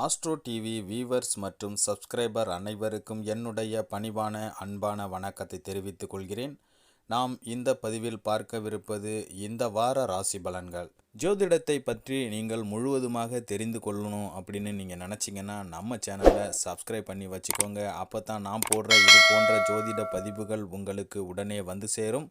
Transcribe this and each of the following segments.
Astro TV viewers மற்றும் subscriber அனைவருக்கும் என்னுடைய பணிவான அன்பான வணக்கத்தை தெரிவித்துக் கொள்கிறேன். நாம் இந்த பதிவில் பார்க்கவிருப்பது இந்த வார ராசி பலன்கள். ஜோதிடத்தை பற்றி நீங்கள் முழுவதுமாக தெரிந்து கொள்ளணும் அப்படின்னு நீங்கள் நினச்சிங்கன்னா நம்ம சேனலை சப்ஸ்கிரைப் பண்ணி வச்சுக்கோங்க. அப்போ தான் நான் போடுற இது போன்ற ஜோதிட பதிவுகள் உங்களுக்கு உடனே வந்து சேரும்.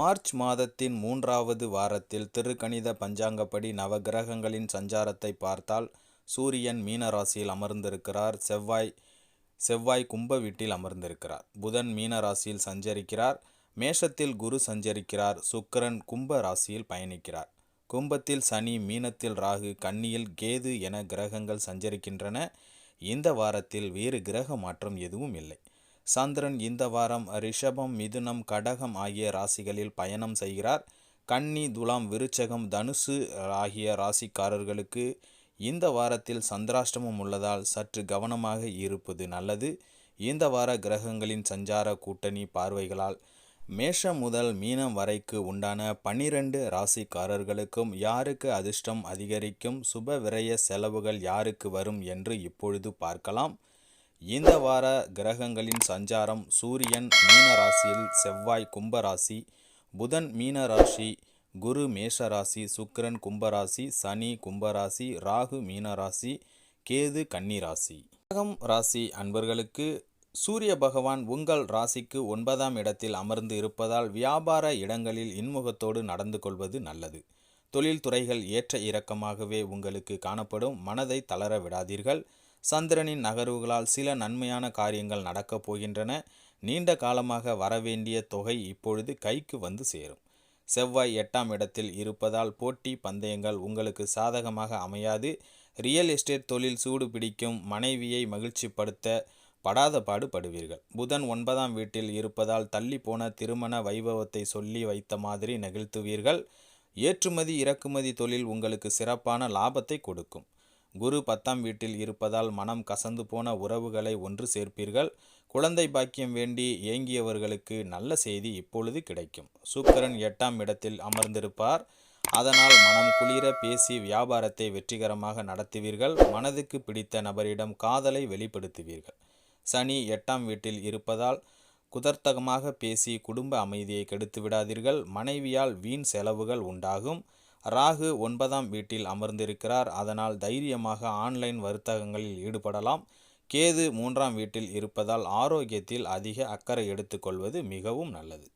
மார்ச் மாதத்தின் மூன்றாவது வாரத்தில் திருக்கணித பஞ்சாங்கப்படி நவகிரகங்களின் சஞ்சாரத்தை பார்த்தால் சூரியன் மீன ராசியில் அமர்ந்திருக்கிறார். செவ்வாய் செவ்வாய் கும்ப வீட்டில் அமர்ந்திருக்கிறார். புதன் மீன ராசியில் சஞ்சரிக்கிறார். மேஷத்தில் குரு சஞ்சரிக்கிறார். சுக்கிரன் கும்ப ராசியில் பயணிக்கிறார். கும்பத்தில் சனி மீனத்தில் ராகு கன்னியில் கேது என கிரகங்கள் சஞ்சரிக்கின்றன. இந்த வாரத்தில் வேறு கிரக மாற்றம் எதுவும் இல்லை. சந்திரன் இந்த வாரம் ரிஷபம் மிதுனம் கடகம் ஆகிய ராசிகளில் பயணம் செய்கிறார். கன்னி துலாம் விருச்சகம் தனுசு ஆகிய ராசிக்காரர்களுக்கு இந்த வாரத்தில் சந்திராஷ்டமம் உள்ளதால் சற்று கவனமாக இருப்பது நல்லது. இந்த வார கிரகங்களின் சஞ்சார கூட்டணி பார்வைகளால் மேஷம் முதல் மீனம் வரைக்கு உண்டான பன்னிரண்டு ராசிக்காரர்களுக்கும் யாருக்கு அதிர்ஷ்டம் அதிகரிக்கும் சுப விரய செலவுகள் யாருக்கு வரும் என்று இப்பொழுது பார்க்கலாம். இந்த வார கிரகங்களின் சஞ்சாரம் சூரியன் மீன ராசியில் செவ்வாய் கும்பராசி புதன் மீன ராசி குரு மேஷராசி சுக்கிரன் கும்பராசி சனி கும்பராசி ராகு மீனராசி கேது கன்னிராசி. கடகம் ராசி அன்பர்களுக்கு சூரிய பகவான் உங்கள் ராசிக்கு ஒன்பதாம் இடத்தில் அமர்ந்து இருப்பதால் வியாபார இடங்களில் இன்முகத்தோடு நடந்து கொள்வது நல்லது. தொழில் துறைகள் ஏற்ற இறக்கமாகவே உங்களுக்கு காணப்படும். மனதை தளர விடாதீர்கள். சந்திரனின் நகர்வுகளால் சில நன்மையான காரியங்கள் நடக்கப் போகின்றன. நீண்ட காலமாக வரவேண்டிய தொகை இப்பொழுது கைக்கு வந்து சேரும். செவ்வாய் எட்டாம் இடத்தில் இருப்பதால் போட்டி பந்தயங்கள் உங்களுக்கு சாதகமாக அமையாது. ரியல் எஸ்டேட் தொழில் சூடு பிடிக்கும் மனைவியை மகிழ்ச்சிப்படுத்த படாத பாடு படுவீர்கள் புதன் ஒன்பதாம் வீட்டில் இருப்பதால் தள்ளி போன திருமண வைபவத்தை சொல்லி வைத்த மாதிரி நெகிழ்த்துவீர்கள். ஏற்றுமதி இறக்குமதி தொழில் உங்களுக்கு சிறப்பான லாபத்தை கொடுக்கும். குரு பத்தாம் வீட்டில் இருப்பதால் மனம் கசந்து போன உறவுகளை ஒன்று சேர்ப்பீர்கள். குழந்தை பாக்கியம் வேண்டி ஏங்கியவர்களுக்கு நல்ல செய்தி இப்பொழுது கிடைக்கும். சூக்கரன் எட்டாம் இடத்தில் அமர்ந்திருப்பார். அதனால் மனம் குளிர பேசி வியாபாரத்தை வெற்றிகரமாக நடத்துவீர்கள். மனதுக்கு பிடித்த நபரிடம் காதலை வெளிப்படுத்துவீர்கள். சனி எட்டாம் வீட்டில் இருப்பதால் குதர்த்தகமாக பேசி குடும்ப அமைதியை கெடுத்து விடாதீர்கள் மனைவியால் வீண் செலவுகள் உண்டாகும். ராகு ஒன்பதாம் வீட்டில் அமர்ந்திருக்கிறார். அதனால் தைரியமாக ஆன்லைன் வர்த்தகங்களில் ஈடுபடலாம். கேது மூன்றாம் வீட்டில் இருப்பதால் ஆரோக்கியத்தில் அதிக அக்கறை எடுத்துக்கொள்வது மிகவும் நல்லது.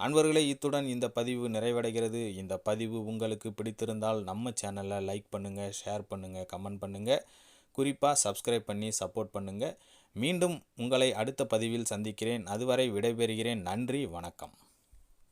அன்பர்களே இத்துடன் இந்த பதிவு நிறைவடைகிறது. இந்த பதிவு உங்களுக்கு பிடித்திருந்தால் நம்ம சேனலை லைக் பண்ணுங்கள் ஷேர் பண்ணுங்கள் கமெண்ட் பண்ணுங்கள் குறிப்பாக சப்ஸ்கிரைப் பண்ணி சப்போர்ட் பண்ணுங்கள் மீண்டும் உங்களை அடுத்த பதிவில் சந்திக்கிறேன். அதுவரை விடைபெறுகிறேன். நன்றி வணக்கம்.